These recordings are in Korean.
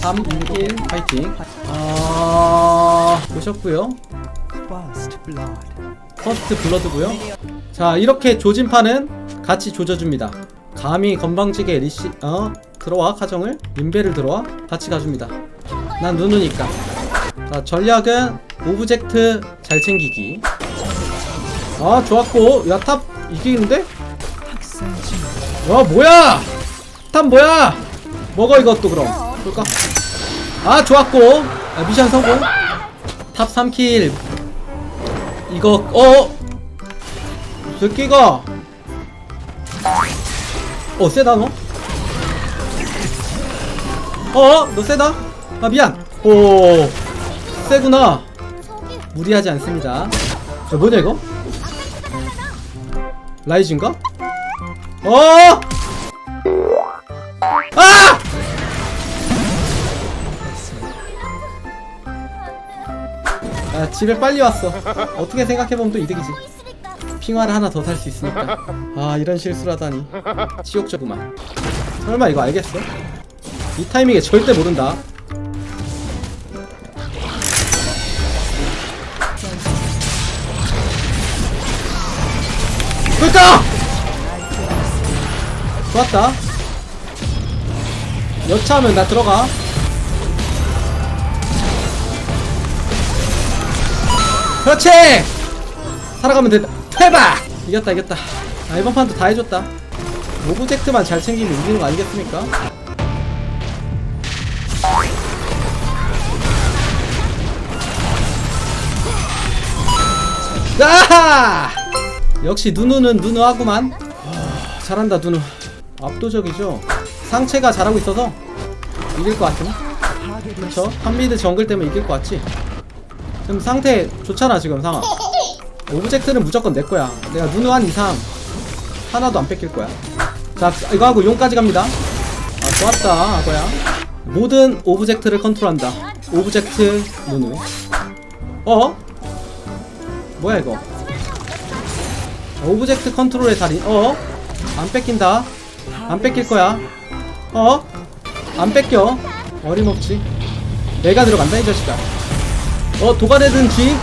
3, 2, 1 파이팅. 아... 보셨고요. 퍼스트 블러드고요. 자 이렇게 조진판은 같이 조져줍니다. 감히 건방지게 리시 어 들어와 카정을? 인베를 들어와? 같이 가줍니다. 난 누누니까. 자 전략은 오브젝트 잘 챙기기. 아 좋았고. 야 탑 이기는데. 와 뭐야! 탑 뭐야? 먹어 이것도 그럼 볼까 아 좋았고 아, 미션 성공 탑 3킬 이거 어 새끼가 어 세다 너 어? 너 세다? 아 미안 오 세구나 무리하지 않습니다 저 뭐냐 이거? 라이즈인가? 어! 아 집에 빨리 왔어. 어떻게 생각해보면 또 이득이지. 핑화를 하나 더 살 수 있으니까. 아 이런 실수를 하다니. 치욕적구만. 설마 이거 알겠어? 이 타이밍에 절대 모른다. 그니까! 좋았다. 여차하면 나 들어가 그렇지! 살아가면 된다. 대박! 이겼다 이겼다. 아 이번 판도 다 해줬다. 오브젝트만 잘 챙기면 이기는 거 아니겠습니까? 아! 역시 누누는 누누하구만. 와, 잘한다 누누. 압도적이죠. 상체가 잘하고 있어서 이길 것 같은 그쵸? 한미드 정글 때문에 이길 것 같지 지금 상태 좋잖아 지금 상황. 오브젝트는 무조건 내 거야. 내가 누누 한 이상 하나도 안 뺏길 거야. 자 이거 하고 용까지 갑니다. 아 좋았다 아거야. 모든 오브젝트를 컨트롤한다. 오브젝트 누누. 어? 뭐야 이거? 오브젝트 컨트롤의 달인 어? 안 뺏긴다. 안 뺏길 거야. 어? 안 뺏겨. 어림없지. 내가 들어간다 이 자식아 어 도가내든 쥐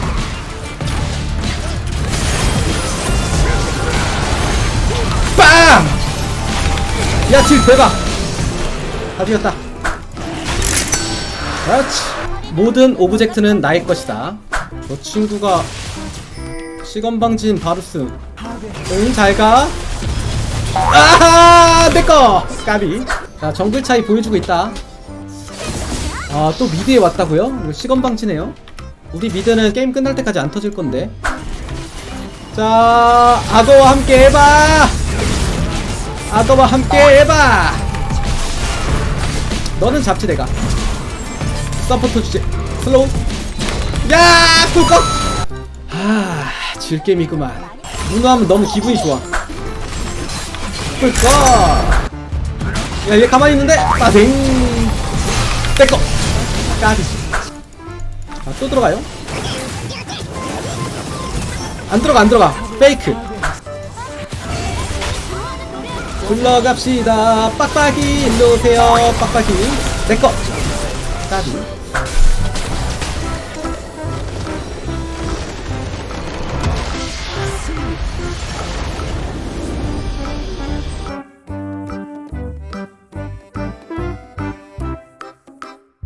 빵! 야질 대박. 다 죽였다. 그렇지. 모든 오브젝트는 나의 것이다. 저 친구가 시건방진 바루스. 응 잘가. 아하! 내꺼 까비. 자 정글 차이 보여주고 있다. 아또 미드에 왔다고요? 시건방지네요 우리 미드는 게임 끝날 때까지 안 터질 건데. 자 아도와 함께 해봐! 아도와 함께 해봐! 너는 잡지 내가. 서포터 주제. 슬로우. 야 꿀꺽! 아 질 게임이구만. 문어하면 너무 기분이 좋아. 꿀꺽! 야얘 가만히 있는데? 빠생 빼꺼 까비 아 또 들어가요? 안 들어가 안 들어가. 페이크. 굴러갑시다. 빡빡이. 일로 오세요. 빡빡이. 내꺼 까비